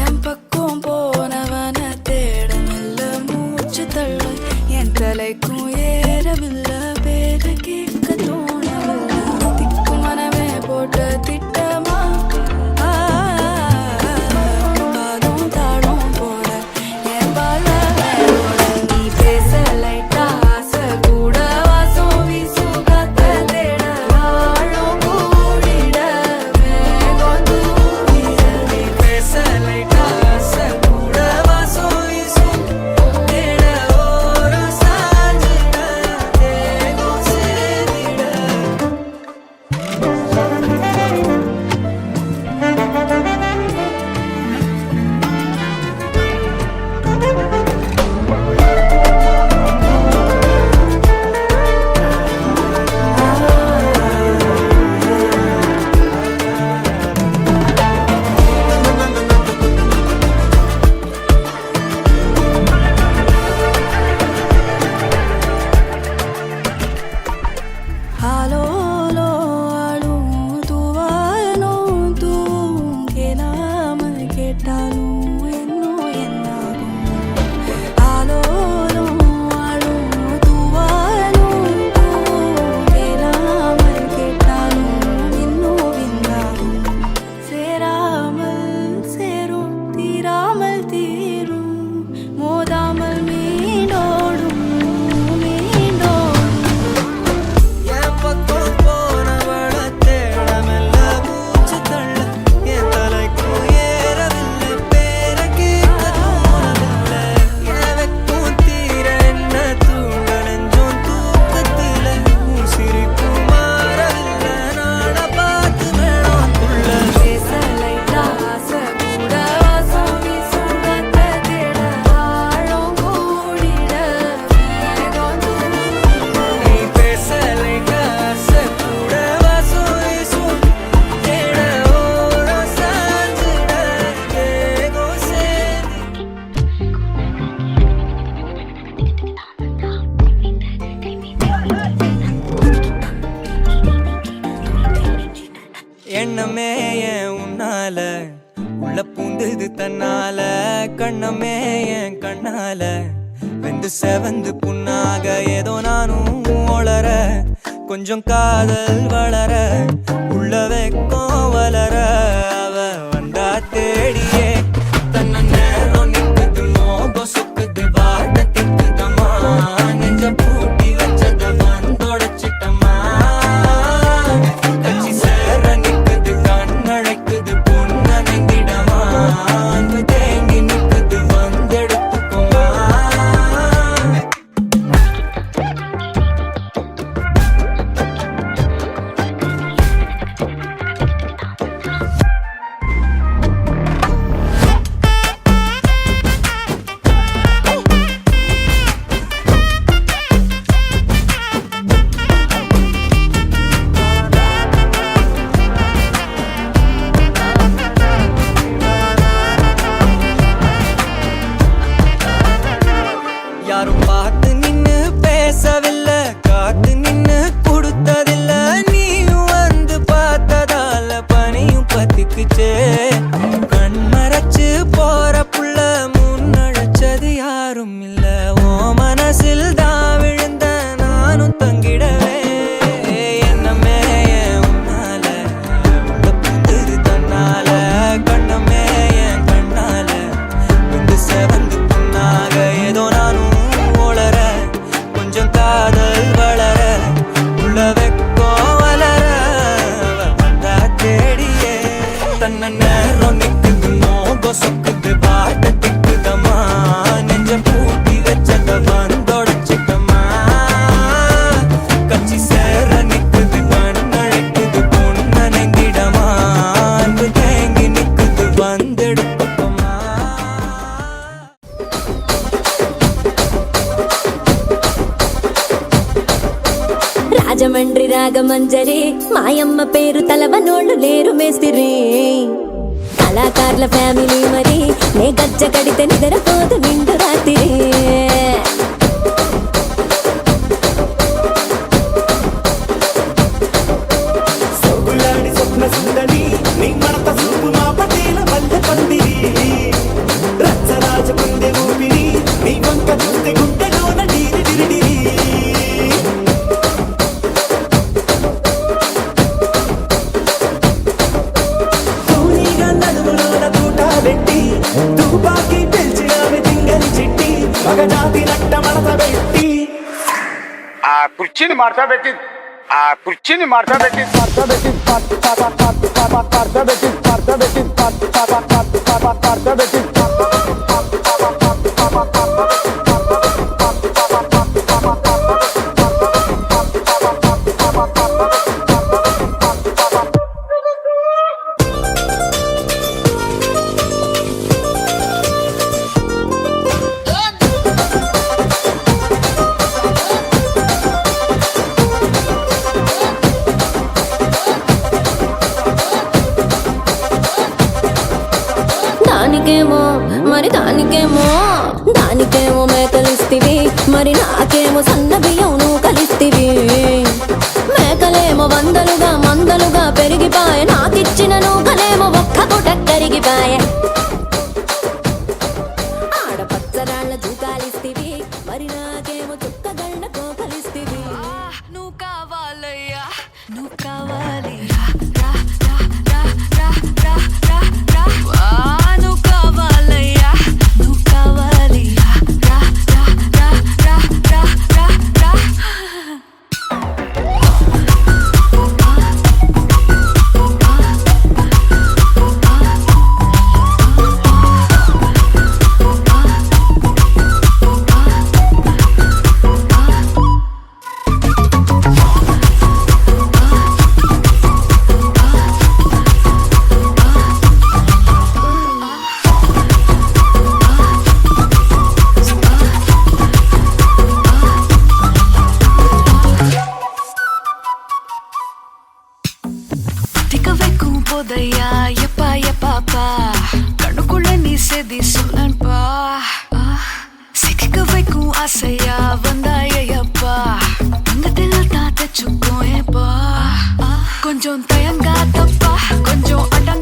என் பக்கம் போனவன தேட மெல்ல மூச்சு தள்ள என் தலைக்கும் ஏறவில்லை. కార్ల ఫ్యామిలీ మరి. నే గజ్జ కడితే నిద్రపోదు నిండు పెట్టి ఆ కుర్చీని మడతబెట్టి మడతబెట్టి మడతబెట్టి మడతబెట్టి మడతబెట్టి మడతబెట్టి మడతబెట్టి మేకలిస్తివి మరి నాకేమో సన్న బియ్యం నువ్వు కలిస్తివి? మేకలేమో వందలుగా మందలుగా పెరిగిపాయ నాకిచ్చిన నూకలేమో ఒక్క పూట కరిగిపాయ கொஞ்சம் தயங்காதப்பா. கொஞ்சம் அடங்க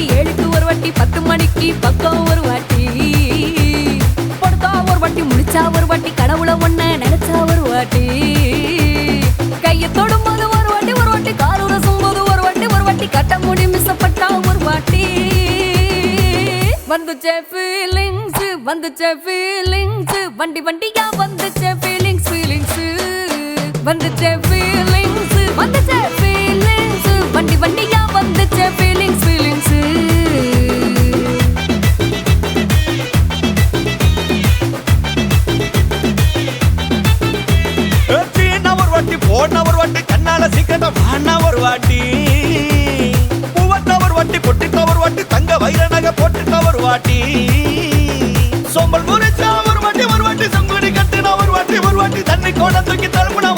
வாட்டி ஏழுக்கு ஒரு வாட்டி பத்து மணிக்கு பக்கம் ஒரு வாட்டி. படுத்தா ஒரு வாட்டி முடிச்சா ஒரு வாட்டி கடவுளை ஒண்ண நினைச்சா ஒரு வாட்டி. கைய தொடும்போது ஒரு வாட்டி ஒரு வாட்டி கார் உரசும் போது ஒரு வாட்டி ஒரு வாட்டி கட்ட முடி மிசப்பட்டா ஒரு வாட்டி. வந்துச்சே ஃபீலிங்ஸ் வந்துச்சே ஃபீலிங்ஸ் வண்டி வண்டியா வந்துச்சே ஃபீலிங்ஸ் ஃபீலிங்ஸ் வந்துச்சே ஃபீலிங்ஸ் வந்துச்சே ஃபீலிங்ஸ் கண்ணால சீக்கிரத்தை ஒரு வாட்டி. பூவத்த ஒரு வாட்டி பொட்டித்த ஒரு வாட்டி தங்க வைர நகை போட்டுட்ட ஒரு வாட்டி. சோம்பல் முறிச்சா ஒரு வாட்டி ஒரு வாட்டி சங்குடி கட்டுனா ஒரு வாட்டி ஒரு வாட்டி தண்ணி கோட தூக்கி தழும்புனா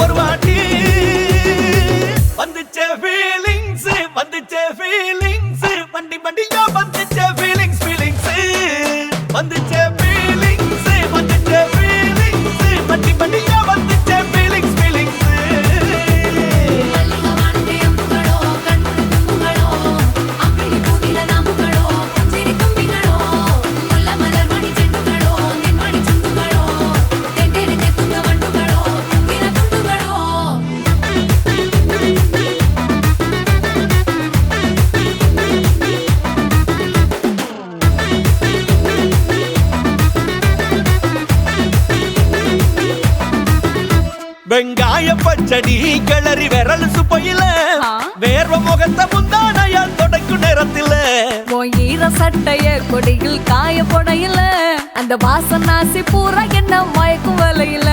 பச்சடி கிளறி விரல் சுப்பையில. வேர்வ முகத்தை முந்தானையால் தொடக்கும் நேரத்தில். ஈர சட்டைய கொடியில் காய போடையில. அந்த வாசனாசி பூரா என்ன மயக்கும் வலையில.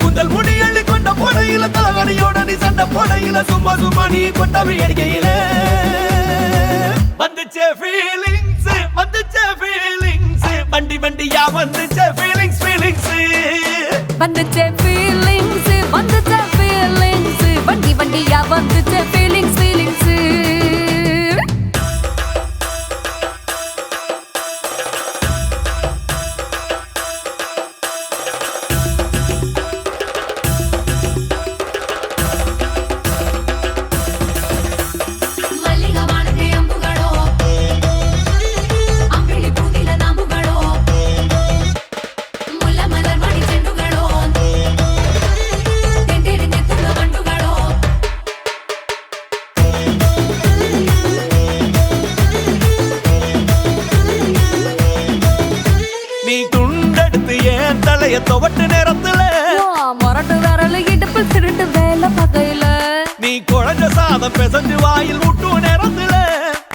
கூந்தல் முடி அள்ளி கொண்ட போடையில தலைவலியோட நீ சண்டை போடையில சும்மா சும்மா நீ கொண்டவி அடிக்கையில. வந்துச்சே தலைய துவட்டு நேரத்துல. மொரட்டு விரல் இடுப்பில் திருட்டு வேலை பகையில. நீ குழஞ்ச சாதம் பிசைஞ்சு வாயில் விட்டு நேரத்துல.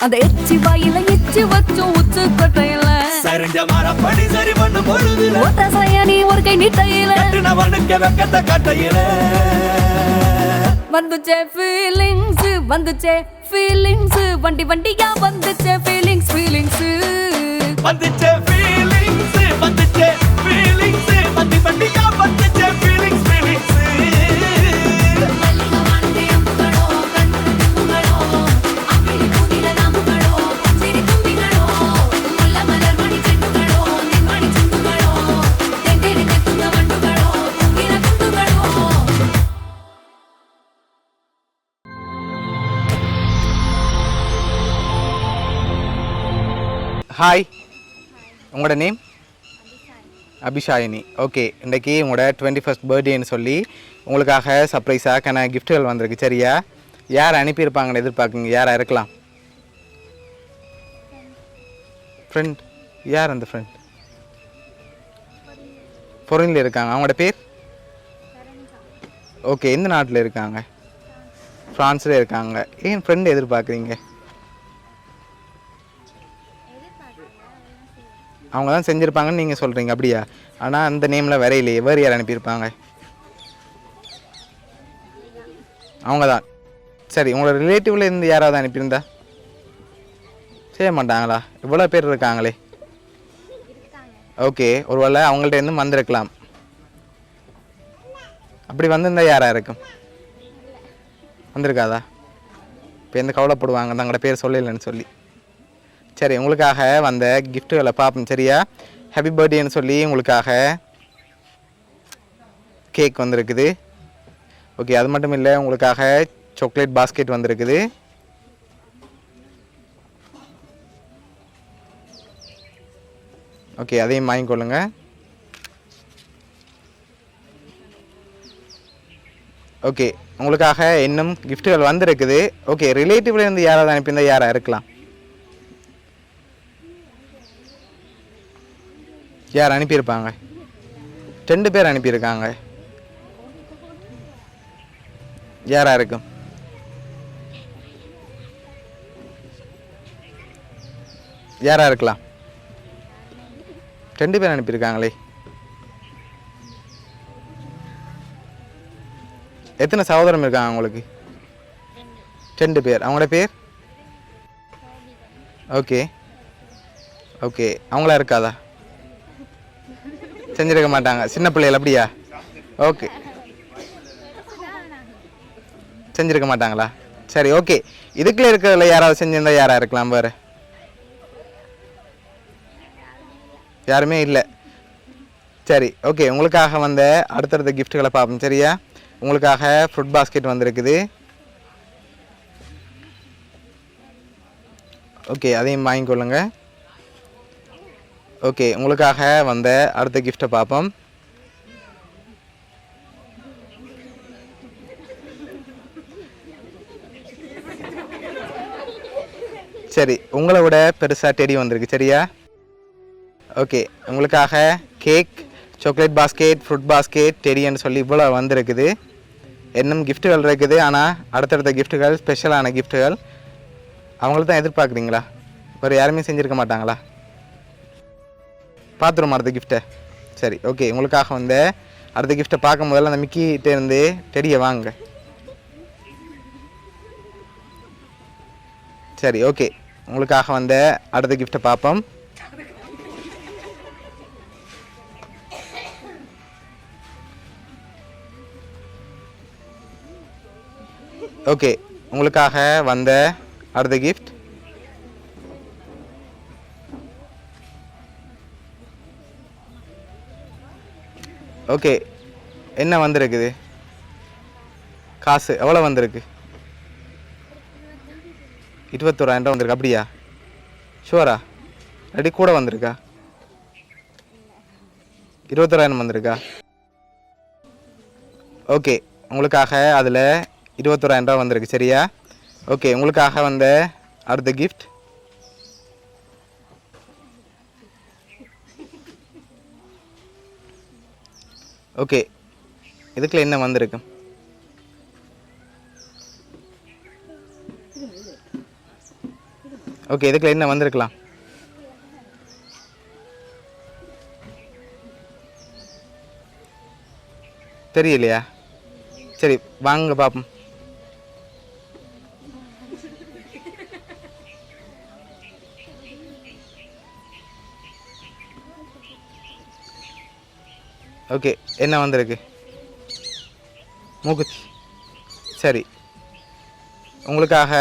அந்த எச்சி வாயில எச்சி வச்சு உச்சு கொட்டையில. சரிஞ்ச மரப்படி சரி பண்ணு பொழுதுல. ஓட்ட சாய நீ ஒரு கை நீட்டையில. கட்டினவனுக்கு வெக்கத்தை கட்டையில. வந்துச்சே ஃபீலிங்ஸ் வந்துச்சே ஃபீலிங்ஸ் வண்டி வண்டியா வந்துச்சே ஃபீலிங்ஸ் ஃபீலிங்ஸ் வந்துச்சே ஃபீலிங்ஸ் உங்களோட நேம் அபிஷாயினி. ஓகே இன்றைக்கி உங்களோட டுவெண்ட்டி ஃபஸ்ட் பர்த்டேன்னு சொல்லி உங்களுக்காக சர்ப்ரைஸாக கன கிஃப்ட்டுகள் வந்திருக்கு. சரியா? யார் அனுப்பியிருப்பாங்கன்னு எதிர்பார்க்குங்க யாராக இருக்கலாம்? ஃப்ரெண்ட் யார் அந்த ஃப்ரெண்ட் பொருளில் இருக்காங்க. அவங்களோட பேர்? ஓகே எந்த நாட்டில் இருக்காங்க? ஃப்ரான்ஸில் இருக்காங்க. ஏன் ஃப்ரெண்ட் எதிர்பார்க்குறீங்க? அவங்க தான் செஞ்சுருப்பாங்கன்னு நீங்கள் சொல்கிறீங்க அப்படியா? ஆனால் அந்த நேமில் வேற இல்லையே வேறு யார் அனுப்பியிருப்பாங்க? அவங்க தான் சரி உங்களோட ரிலேட்டிவில் இருந்து யாராவது அனுப்பியிருந்தா? செய்ய மாட்டாங்களா? இவ்வளோ பேர் இருக்காங்களே. ஓகே ஒருவேளை அவங்கள்ட்ட இருந்து வந்திருக்கலாம். அப்படி வந்திருந்தா யாராக இருக்கும்? வந்திருக்காதா? இப்போ எந்த கவலைப்படுவாங்க? தங்களோட பேர் சொல்லலைன்னு சொல்லி. சரி உங்களுக்காக வந்த கிஃப்ட்டுகளை பார்ப்போம் சரியா? ஹாப்பி பர்த்டேன்னு சொல்லி உங்களுக்காக கேக் வந்திருக்குது. ஓகே அது மட்டும் இல்லை உங்களுக்காக சாக்லேட் பாஸ்கெட் வந்திருக்குது. ஓகே அதையும் வாங்கிக்கொள்ளுங்க ஓகே உங்களுக்காக இன்னும் கிஃப்ட்டுகள் வந்திருக்குது. ஓகே ரிலேட்டிவ்ல இருந்து யாராவது அனுப்பியிருந்தால் யாராக இருக்கலாம். யார் அனுப்பியிருப்பாங்க? ரெண்டு பேர் அனுப்பியிருக்காங்க. யாராக இருக்கும்? யாராக இருக்கலாம்? ரெண்டு பேர் அனுப்பியிருக்காங்களே. எத்தனை சகோதரம் இருக்காங்க உங்களுக்கு? ரெண்டு பேர். அவங்களோட பேர்? ஓகே. ஓகே. அவங்களா இருக்காதா? செஞ்சிருக்க மாட்டாங்க. சின்ன பிள்ளைகள் அப்படியா? ஓகே செஞ்சிருக்க மாட்டாங்களா? சரி ஓகே இதுக்குள்ளே இருக்கிறதுல யாராவது செஞ்சிருந்தா யாராக இருக்கலாம் வேறு யாருமே இல்லை. சரி ஓகே உங்களுக்காக வந்த அடுத்தடுத்த கிஃப்ட்டுகளை பார்ப்போம். சரியா? உங்களுக்காக ஃப்ரூட் பாஸ்கெட் வந்திருக்குது. ஓகே அதையும் வாங்கிக்கொள்ளுங்கள் ஓகே உங்களுக்காக வந்த அடுத்த கிஃப்ட்டை பார்ப்போம். சரி உங்களை விட பெருசாக டெடி வந்திருக்கு சரியா? ஓகே உங்களுக்காக cake chocolate basket fruit basket டெடின்னு சொல்லி இவ்வளோ வந்திருக்குது. இன்னும் கிஃப்ட்டுகள் இருக்குது ஆனால் அடுத்தடுத்த கிஃப்ட்டுகள் ஸ்பெஷலான கிஃப்ட்டுகள் அவங்கள தான் எதிர்பார்க்குறீங்களா? வேறு யாருமே செஞ்சுருக்க மாட்டாங்களா? பார்த்துருமா அடுத்த கிஃப்ட்டை சரி ஓகே உங்களுக்காக வந்து அடுத்த கிஃப்ட்டை பார்க்கும் முதல்ல அந்த மிக்கிட்டே இருந்து டெடியை வாங்க சரி ஓகே உங்களுக்காக வந்த அடுத்த கிஃப்ட்டை பார்ப்போம். ஓகே உங்களுக்காக வந்த அடுத்த கிஃப்ட் ஓகே என்ன வந்திருக்குது? காசு எவ்வளோ வந்திருக்கு? இருபத்தோராயிரம் வந்திருக்கு. அப்படியா? ஷுவரா ரெடி கூட வந்திருக்கா? இருபத்தோராயிரம் வந்திருக்கா? ஓகே உங்களுக்காக அதில் இருபத்தோராயிரம் ரூபா வந்திருக்கு. சரியா? ஓகே உங்களுக்காக வந்த அடுத்த கிஃப்ட் ஓகே. இதுக்குள்ள என்ன வந்திருக்கு? ஓகே இதுக்குள்ள என்ன வந்திருக்கலாம்? தெரியலையா? சரி வாங்க பார்ப்போம் ஓகே என்ன வந்திருக்கு? மூக்குத்தி சரி. உங்களுக்காக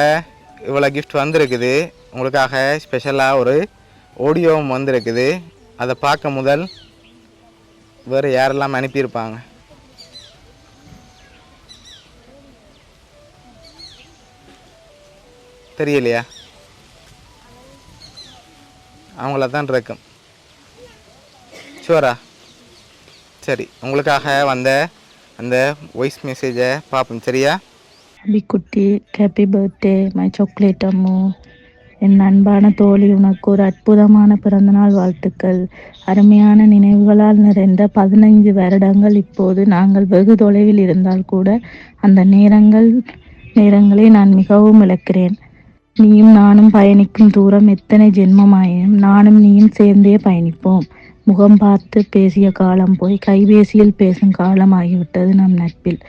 இவ்வளோ கிஃப்ட் வந்திருக்குது. உங்களுக்காக ஸ்பெஷலாக ஒரு ஆடியோவும் வந்திருக்குது. அதை பார்க்க முதல் வேறு யாரெல்லாம் அனுப்பியிருப்பாங்க? தெரியலையா? அவங்கள தான் இருக்கும் ஷுவரா சரி உங்களுக்காக வந்த அந்த வாய்ஸ் மெசேஜை பார்ப்போம் சரியா? Abikutti happy birthday my chocolate Ammu. என் அன்பான தோழி உனக்கு ஒரு அற்புதமான பிறந்தநாள் வாழ்த்துக்கள். அருமையான நினைவுகளால் நிறைந்த பதினைஞ்சு வருடங்கள் இப்போது நாங்கள் வெகு தொலைவில் இருந்தால் கூட அந்த நேரங்கள் நேரங்களை நான் மிகவும் இழக்கிறேன். நீயும் நானும் பயணிக்கும் தூரம் எத்தனை ஜென்மமாயும் நானும் நீயும் சேர்ந்தே பயணிப்போம். முகம் பார்த்து பேசிய காலம் போய் கைபேசியில் பேசும் காலம் ஆகிவிட்டது நம் நட்பில்.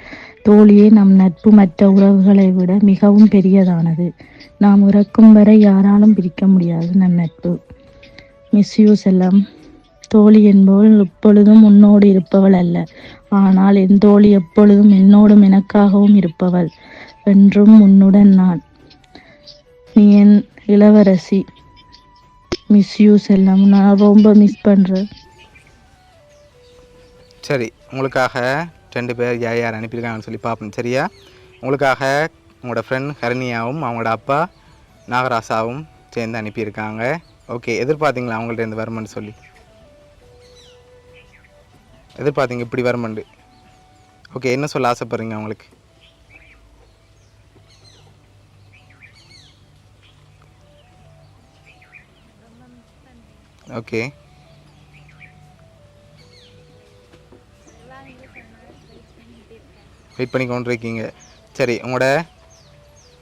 தோழியே நம் நட்பு மற்ற உறவுகளை விட மிகவும் பெரியதானது. நாம் இறக்கும் வரை யாராலும் பிரிக்க முடியாது நம் நட்பு. மிஸ்யூஸ் எல்லாம் செல்லம். தோழி என்பவள் எப்பொழுதும் உன்னோடு இருப்பவள் அல்ல. ஆனால் என் தோழி எப்பொழுதும் என்னோடும் எனக்காகவும் இருப்பவள். என்றும் உன்னுடன் நான். நீ என் இளவரசி. மிஸ் யூ நான் ரொம்ப மிஸ் பண்ணுறேன் சரி உங்களுக்காக ரெண்டு பேர் யார் யார் அனுப்பியிருக்காங்கன்னு சொல்லி பார்ப்போம். சரியா? உங்களுக்காக உங்களோட ஃப்ரெண்ட் ஹரணியாவும் அவங்களோட அப்பா நாகராசாவும் சேர்ந்து அனுப்பியிருக்காங்க. ஓகே எதிர்பார்த்தீங்களா அவங்கள்ட்ட இருந்து வருமென்னு சொல்லி? எதிர்பார்த்தீங்க இப்படி வருமெண்டு ஓகே என்ன சொல்ல ஆசைப்படுறீங்க அவங்களுக்கு? ஓகே வெயிட் பண்ணி கொண்டிருக்கீங்க சரி உங்களோட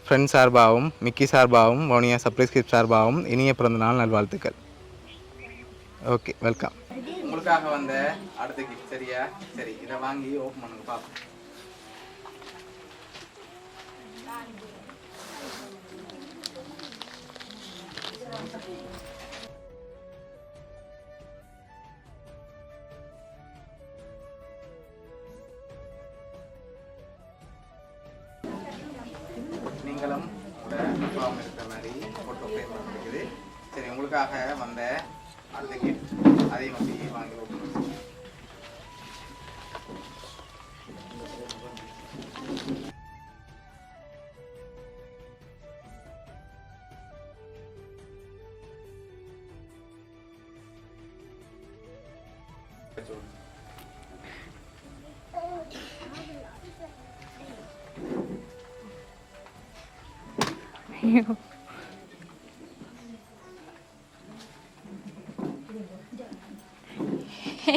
ஃப்ரெண்ட் சார்பாகவும் மிக்கி சார்பாகவும் வவுனியா சர்ப்ரைஸ் கிஃப்ட் சார்பாகவும் இனிய பிறந்தநாள் நல்வாழ்த்துக்கள். ஓகே வெல்கம் உங்களுக்காக வந்த அடுத்த கிஃப்ட் சரியா? சரி இதை வாங்கி ஓப்பன் பண்ணுங்க பார்ப்போம் நீங்களும் சரி வந்த அந்த கிஃப்ட் அதையும் வந்து வாங்கி open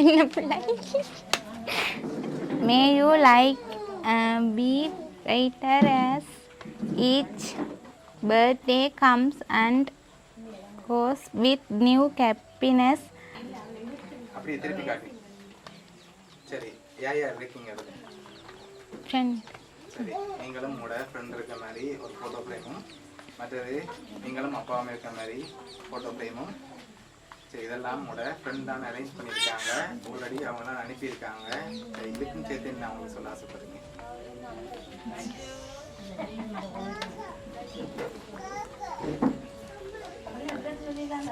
பண்ணுங்க. என்ன பிள்ளை may you like uh, be greater as each birthday comes and goes with new happiness. அப்படியே திருப்பி காட்டி சரி யார் யார் இருக்கீங்க அதுல Friend. சரி நீங்களும் உங்களோட ஃப்ரெண்ட் இருக்க மாதிரி ஒரு ஃபோட்டோ ஃப்ரேமும் மற்றது நீங்களும் அப்பா அம்மா இருக்க மாதிரி ஃபோட்டோ ஃப்ரேமும் சரி இதெல்லாம் உங்களோட ஃப்ரெண்ட் தான் அரேஞ்ச் பண்ணியிருக்காங்க. ஆல்ரெடி அவங்களாம் அனுப்பியிருக்காங்க. சரி, இதுக்கும் சேர்த்து நான் உங்களுக்கு சொல்ல ஆசைப்படுறீங்க?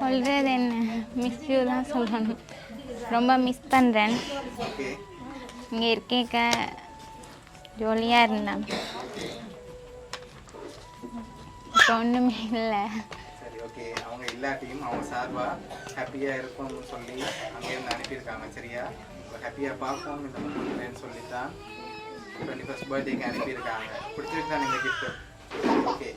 சொல்கிறது என்ன மிஸ் யூ தான் சொல்லணும். ரொம்ப மிஸ் பண்ணுறேன் இங்கே இருக்க ஜாலியாக இருந்தேன் இப்போ ஒன்றுமே இல்லை. ஓகே அவங்க இல்லாட்டியும் அவங்க சார்பாக ஹாப்பியாக இருக்கும்னு சொல்லி அங்கேருந்து அனுப்பியிருக்காங்க சரியா? ஹாப்பியாக பார்ப்போம் இந்த முடியலன்னு சொல்லி தான் டுவெண்ட்டி ஃபஸ்ட் பர்த்டேக்கு அனுப்பியிருக்காங்க. பிடிச்சிருக்கு தான் நீங்கள் கிஃப்ட் ஓகே